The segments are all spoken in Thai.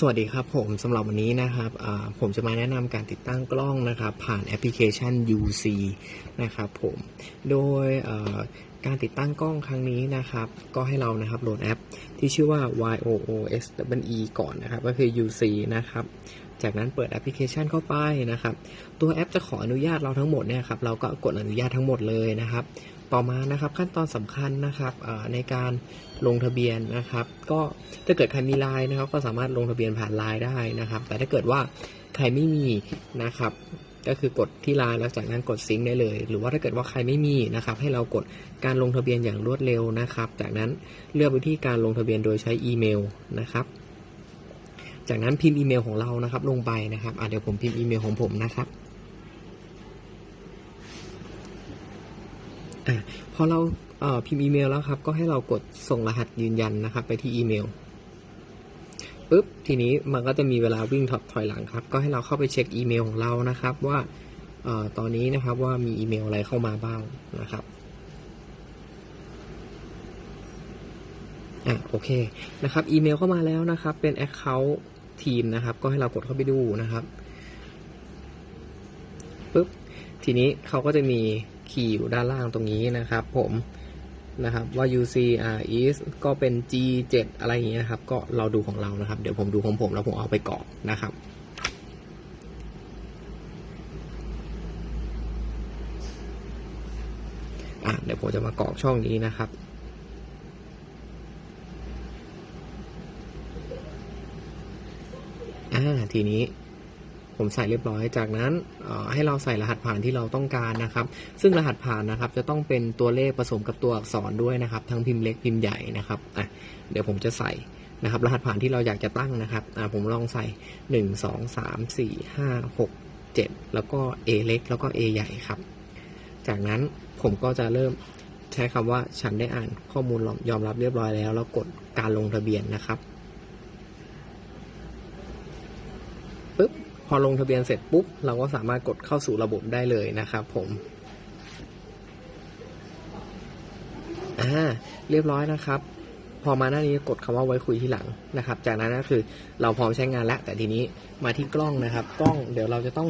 สวัสดีครับผมสำหรับวันนี้นะครับผมจะมาแนะนำการติดตั้งกล้องนะครับ ผ่านแอปพลิเคชัน UC นะครับผมโดยการติดตั้งกล้องครั้งนี้นะครับ ก็ให้เรานะครับโหลดแอป ที่ชื่อว่า YOOS E ก่อนนะครับ ก็คือ UC นะครับ จากนั้นเปิดแอปพลิเคชันเข้าไปนะครับ ตัวแอปจะขออนุญาตเราทั้งหมดเนี่ยครับเราก็กดอนุญาตทั้งหมดเลยนะครับ ต่อมานะครับขั้นตอนสำคัญนะครับในการลงทะเบียนนะครับ ก็ถ้าเกิดใครมีไลน์นะครับ ก็สามารถลงทะเบียนผ่านไลน์ได้นะครับ แต่ถ้าเกิดว่าใครไม่มีนะครับ ก็คือกดที่ไลน์แล้วจากนั้นกดซิงค์ได้เลย หรือว่าถ้าเกิดว่าใครไม่มีนะครับ ให้เรากดการลงทะเบียนอย่างรวดเร็วนะครับ จากนั้นเลือกวิธีการลงทะเบียนโดยใช้อีเมลนะครับ จากนั้นพิมพ์อีเมลของเรานะครับ ลงไปนะครับเดี๋ยวผมพิมพ์อีเมลของผมนะครับ อะ พอเราเพิมพ์อีเมลแล้วครับ ก็ให้เรากดส่งรหัสยืนยันนะครับ ไปที่อีเมลปุ๊บทีนี้มันก็จะมีเวลาวิ่งถอดถอยหลังครับ ก็ให้เราเข้าไปเช็คอีเมลของเรานะครับ ว่าออตอนนี้นะครับว่ามีอีเมลอะไรเข้ามาบ้างนะครับอะโอเคนะครับ อีเมลเข้ามาแล้วนะครับ เป็น Account ทีมนะครับ ก็ให้เรากดเข้าไปดูนะครับปุ๊บทีนี้เขาก็จะมี คีย์อยู่ด้านล่างตรงนี้นะครับ ผมนะครับว่า UC R is ก็เป็น G 7 อะไรอย่างเงี้ยนะครับ ก็เราดูของเรานะครับ เดี๋ยวผมดูของผมแล้วผมเอาไปกรอกนะครับอะเดี๋ยวผมจะมากรอกช่องนี้นะครับอ่าทีนี้ ผมใส่เรียบร้อย จากนั้นให้เราใส่รหัสผ่านที่เราต้องการนะครับ ซึ่งรหัสผ่านนะครับจะต้องเป็นตัวเลขผสมกับตัวอักษรด้วยนะครับ ทั้งพิมพ์เล็กพิมพ์ใหญ่นะครับอะเดี๋ยวผมจะใส่นะครับ รหัสผ่านที่เราอยากจะตั้งนะครับอ่าผมลองใส่หนึ่งสองสามสี่ห้าหกเจ็ดแล้วก็ A เล็ก แล้วก็ A ใหญ่ครับ จากนั้นผมก็จะเริ่มใช้คำว่าฉันได้อ่านข้อมูลยอมรับเรียบร้อยแล้ว แล้วกดการลงทะเบียนนะครับปึ๊บ พอลงทะเบียนเสร็จปุ๊บ เราก็สามารถกดเข้าสู่ระบบได้เลยนะครับผมอ่าเรียบร้อยนะครับ พอมาหน้านี้กดคำว่าไว้คุยที่หลังนะครับ จากนั้นก็คือเราพร้อมใช้งานแล้วแต่ทีนี้มาที่กล้องนะครับ กล้องเดี๋ยวเราจะต้อง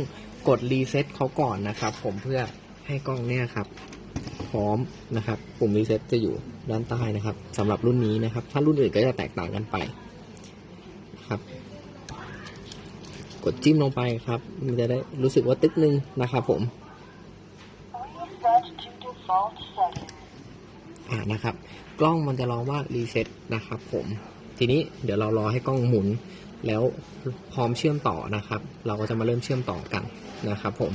กดรีเซ็ตเขาก่อนนะครับ ผมเพื่อให้กล้องเนี่ยครับพร้อมนะครับปุ่มรีเซ็ตจะอยู่ด้านใต้นะครับสำหรับรุ่นนี้นะครับ ถ้ารุ่นอื่นก็จะแตกต่างกันไปครับ กดจิ้มลงไปครับ มันจะได้รู้สึกว่าตึกนึงนะครับผมอ่านะครับ กล้องมันจะร้องว่ารีเซ็ตนะครับผมทีนี้เดี๋ยวเรารอให้กล้องหมุน แล้วพร้อมเชื่อมต่อนะครับ เราก็จะมาเริ่มเชื่อมต่อกันนะครับผม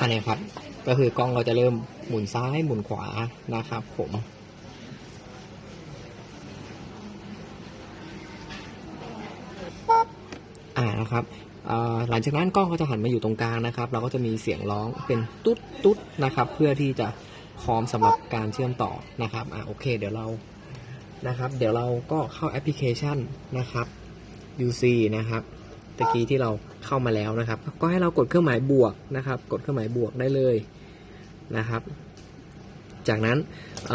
อันนี้ครับ ก็คือกล้องเราจะเริ่มหมุนซ้ายหมุนขวานะครับผมานะครับหลังจากนั้นกล้องก็จะหันมาอยู่ตรงกลางนะครับ เราก็จะมีเสียงร้องเป็นตุ๊ดตุ๊ดนะครับ เพื่อที่จะพร้อมสำหรับการเชื่อมต่อนะครับอ่าโอเค เดี๋ยวเรานะครับ เดี๋ยวเราก็เข้าแอปพลิเคชันนะครับ UC นะครับตะกี้ที่เราเข้ามาแล้วนะครับ ก็ให้เรากดเครื่องหมายบวกนะครับ กดเครื่องหมายบวกได้เลยนะครับ จากนั้นเ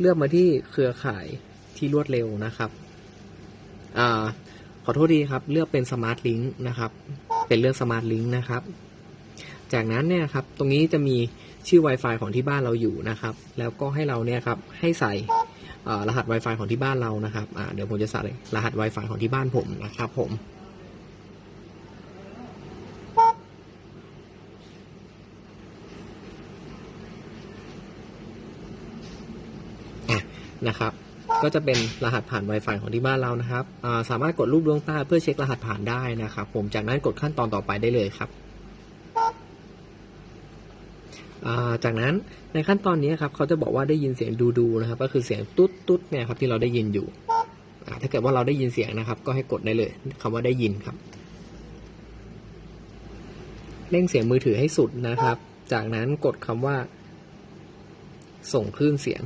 เลือกมาที่เครือข่ายที่รวดเร็วนะครับอ่า ขอโทษทีครับ เลือกเป็นสมาร์ทลิงก์นะครับ เป็นเลือกสมาร์ทลิงก์นะครับ จากนั้นเนี่ยครับ ตรงนี้จะมีชื่อ Wi-Fi ของที่บ้านเราอยู่นะครับ แล้วก็ให้เราเนี่ยครับ ให้ใส่รหัส Wi-Fi ของที่บ้านเรานะครับเดี๋ยวผมจะใส่รหัส Wi-Fi ของที่บ้านผมนะครับ ผมอะนะครับ ก็จะเป็นรหัสผ่าน Wi-Fi ของที่บ้านเรานะครับสามารถกดรูปดวงตาเพื่อเช็ครหัสผ่านได้นะครับ ผมจากนั้นกดขั้นตอนต่อไปได้เลยครับจากนั้นในขั้นตอนนี้ครับเขาจะบอกว่าได้ยินเสียงดูดูนะครับ ก็คือเสียงตุ๊ดตุ๊ดเนี่ยครับที่เราได้ยินอยู่ถ้าเกิดว่าเราได้ยินเสียงนะครับ ก็ให้กดได้เลยคำว่าได้ยินครับเร่งเสียงมือถือให้สุดนะครับ จากนั้นกดคำว่า ส่งคลื่นเสียง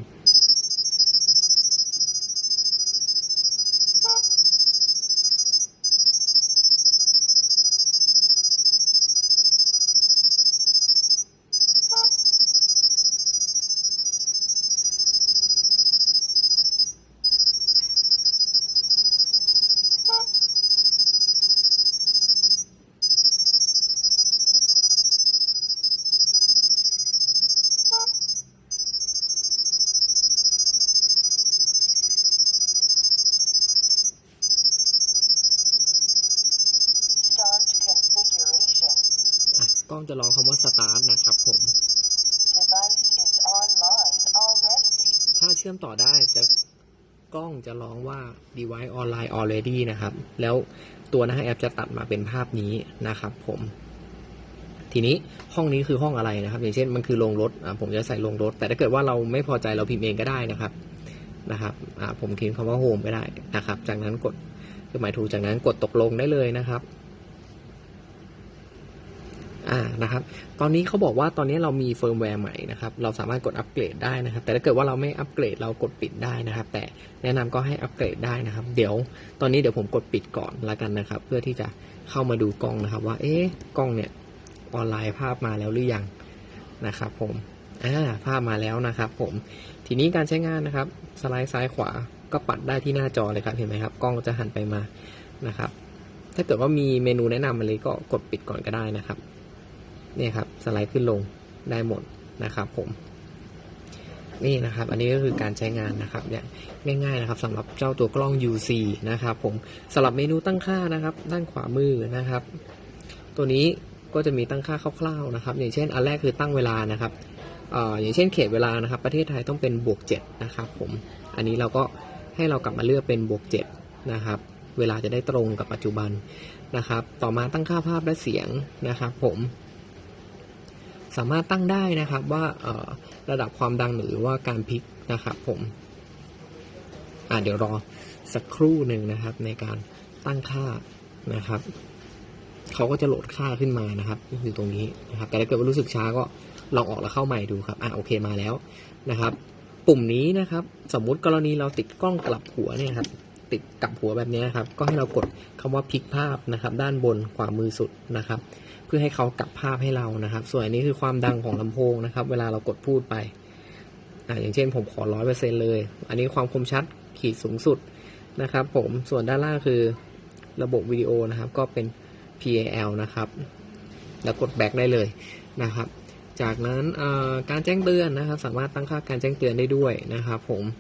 จะร้องคำว่า start นะครับผม Device is online already. ถ้าเชื่อมต่อได้จะกล้องจะร้องว่า device online already นะครับ แล้วตัวหน้าแอปจะตัดมาเป็นภาพนี้นะครับผม ทีนี้ห้องนี้คือห้องอะไรนะครับ อย่างเช่นมันคือโรงรถอ่าผมจะใส่โรงรถ แต่ถ้าเกิดว่าเราไม่พอใจเราพิมพ์เองก็ได้นะครับ นะครับอ่าผมพิมพ์คำว่า home ก็ได้นะครับ จากนั้นกดคือหมายถูกจากนั้นกดตกลงได้เลยนะครับ อ่านะครับ ตอนนี้เขาบอกว่าตอนนี้เรามีเฟิร์มแวร์ใหม่นะครับ เราสามารถกดอัปเกรดได้นะครับ แต่ถ้าเกิดว่าเราไม่อัปเกรดเรากดปิดได้นะครับ แต่แนะนำก็ให้อัปเกรดได้นะครับ เดี๋ยวตอนนี้เดี๋ยวผมกดปิดก่อนละกันนะครับ เพื่อที่จะเข้ามาดูกล้องนะครับ ว่า เอ๊ะกล้องเนี่ยออนไลน์ภาพมาแล้วหรือยังนะครับ ผมอ่าภาพมาแล้วนะครับ ผม ทีนี้การใช้งานนะครับ สไลด์ซ้ายขวาก็ปัดได้ที่หน้าจอเลยครับ เห็นไหมครับ กล้องจะหันไปมานะครับ ถ้าเกิดว่ามีเมนูแนะนำอะไรก็กดปิดก่อนก็ได้นะครับ เนี่ยครับสไลด์ขึ้นลงได้หมดนะครับผมนี่นะครับอันนี้ก็คือการใช้งานนะครับเนี่ยง่ายๆนะครับสำหรับเจ้าตัวกล้อง UC นะครับผมสำหรับเมนูตั้งค่านะครับ ด้านขวามือนะครับ ตัวนี้ก็จะมีตั้งค่าคร่าวๆนะครับ อย่างเช่นอันแรกคือตั้งเวลานะครับเอ่ออย่างเช่นเขตเวลานะครับ ประเทศไทยต้องเป็นบวก7นะครับผมอันนี้เราก็ให้เรากลับมาเลือกเป็นบวก7นะครับเวลาจะได้ตรงกับปัจจุบันนะครับ ต่อมาตั้งค่าภาพและเสียงนะครับ ผม สามารถตั้งได้นะครับว่าระดับความดังหรือว่าการพลิกนะครับผมอ่าเดี๋ยวรอสักครู่หนึ่งนะครับ ในการตั้งค่านะครับเขาก็จะโหลดค่าขึ้นมานะครับอยู่ตรงนี้นะครับ แต่ถ้าเกิดว่ารู้สึกช้าก็ลองออกแล้วเข้าใหม่ดูครับอ่าโอเคมาแล้วนะครับ ปุ่มนี้นะครับ สมมุติกรณีเราติดกล้องกลับหัวเนี่ยครับ ติดกับหัวแบบนี้ครับ ก็ให้เรากดคำว่าพลิกภาพนะครับ ด้านบนขวามือสุดนะครับ เพื่อให้เขากลับภาพให้เรานะครับ ส่วนอันนี้คือความดังของลำโพงนะครับ เวลาเรากดพูดไปอ่าอย่างเช่นผมขอร้อยเปอร์เซ็นเลย อันนี้ความคมชัดขีดสูงสุดนะครับ ผมส่วนด้านล่างคือระบบวิดีโอนะครับ ก็เป็น PAL นะครับ แล้วกดแบ็กได้เลยนะครับ จากนั้นการแจ้งเตือนนะครับ สามารถตั้งค่าการแจ้งเตือนได้ด้วยนะครับ ผม